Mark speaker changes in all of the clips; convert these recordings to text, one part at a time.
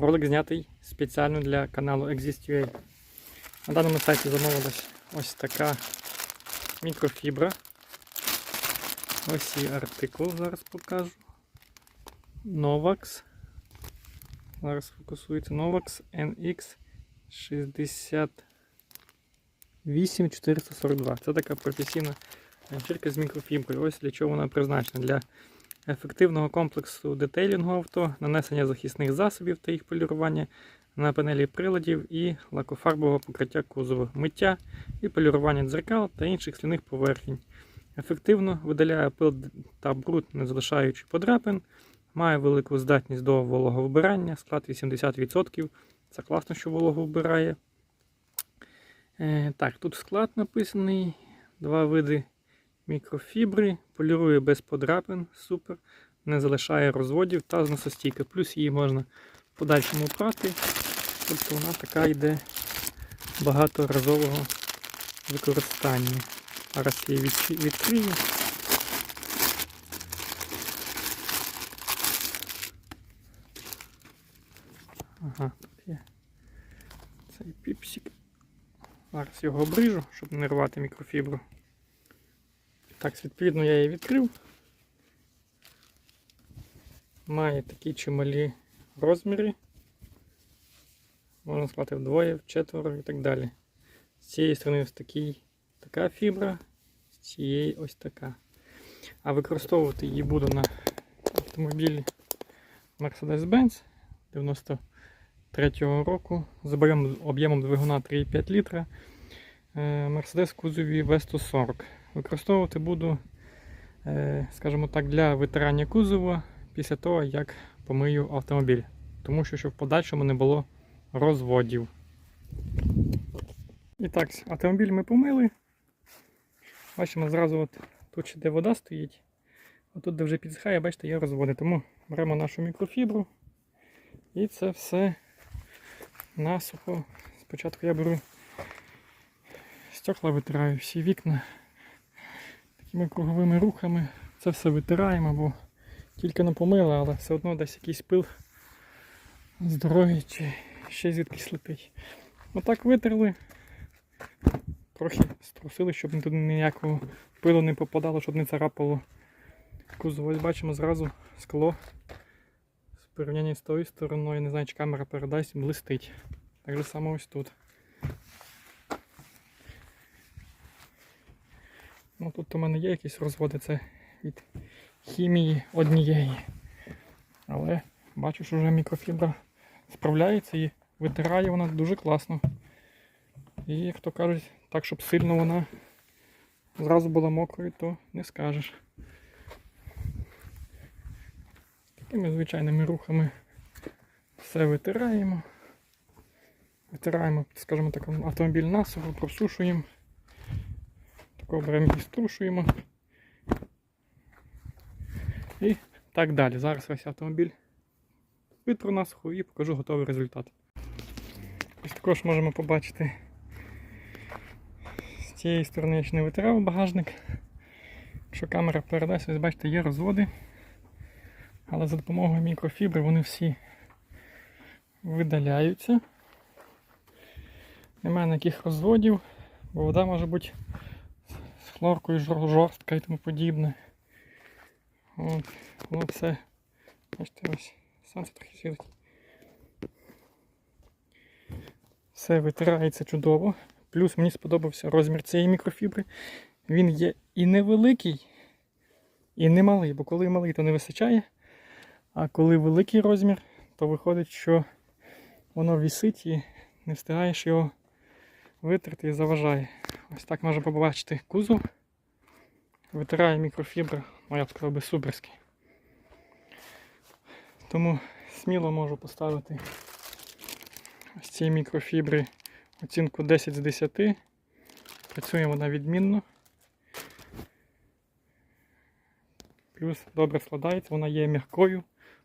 Speaker 1: Ролик знятий спеціально для каналу Exist.ua. На даному сайті замовилась ось така мікрофібра. Ось і артикул, зараз покажу. Novax. Зараз фокусується Novax NX 68442. Це така професійна ганчірка з мікрофіброю. Ось для чого вона призначена. Для ефективного комплексу детейлінгу авто, нанесення захисних засобів та їх полірування на панелі приладів і лакофарбового покриття кузова, миття і полірування дзеркал та інших скляних поверхень. Ефективно видаляє пил та бруд, не залишаючи подряпин, має велику здатність до вологовибирання, склад 80%. Це класно, що вологу вбирає. Е, так, тут склад написаний. Два види мікрофібри, полірує без подряпин, супер, не залишає розводів та зносостійка. Плюс її можна в подальшому прати. Тобто вона така йде багаторазового використання. Зараз я її відкрию. Ага, тут є цей піпсик. Зараз його обрижу, щоб не рвати мікрофібру. Так, відповідно, я її відкрив. Має такі чималі розміри. Можна склати вдвоє, вчетверо і так далі. З цієї сторони ось такий, така фібра, з цієї ось така. А використовувати її буду на автомобілі Mercedes-Benz 93-го року з об'ємом- двигуна 3,5 літра. Е, Mercedes кузові V140. Використовувати буду, е, скажімо так, для витирання кузова після того, як помию автомобіль. Тому що щоб в подальшому не було розводів. І так, автомобіль ми помили. Бачимо, зразу от тут де вода стоїть. Отут, де вже підсихає, бачите, є розводи. Тому беремо нашу мікрофібру і це все насухо. Спочатку я беру стекла витираю, всі вікна такими круговими рухами. Це все витираємо, бо тільки не помили, але все одно десь якийсь пил з дороги чи ще звідкись летить. Отак витерли. Трохи струсили, щоб туди ніякого пилу не попадало, щоб не царапало кузов. Ось бачимо зразу скло в порівнянні з тою стороною, не знаю, чи камера передасть, блистить. Так же само ось тут. Ну тут у мене є якісь розводи, це від хімії однієї. Але бачу, що вже мікрофібра справляється і витирає вона дуже класно. І як то кажуть, так, щоб сильно вона зразу була мокрою, то не скажеш. Такими звичайними рухами все витираємо. Витираємо, скажімо так, автомобіль насухо, просушуємо. Беремо і струшуємо. І так далі. Зараз весь автомобіль витру насухо і покажу готовий результат. Ось також можемо побачити з цієї сторони я ще не витирав багажник. Якщо камера передасть, ось бачите, є розводи. Але за допомогою мікрофібри вони всі видаляються. Немає ніяких розводів, бо вода може бути жор- жорстка і тому подібне. От, воно все. Бачите, ось сонце трохи світить. Все витирається чудово. Плюс мені сподобався розмір цієї мікрофібри. Він є і невеликий, і не малий, бо коли малий, то не вистачає. А коли великий розмір, то виходить, що воно вісить і не встигаєш його витерти і заважає. Ось так можна побачити кузов. Витирає мікрофібра, ну я б сказав би суперський. Тому сміло можу поставити ось цієї мікрофібри оцінку 10 з 10. Працює вона відмінно. Плюс добре складається, вона є м'якою,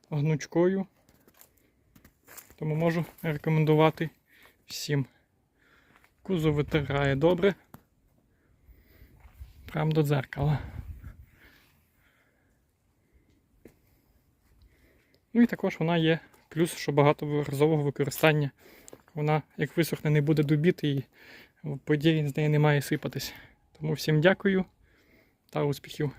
Speaker 1: гнучкою. Тому можу рекомендувати всім. Кузов витирає добре. Прямо до дзеркала. Ну і також вона є Плюс, що багаторазового використання. Вона, як висохне, не буде дубіти і подій з неї не має сипатись. Тому всім дякую та успіхів.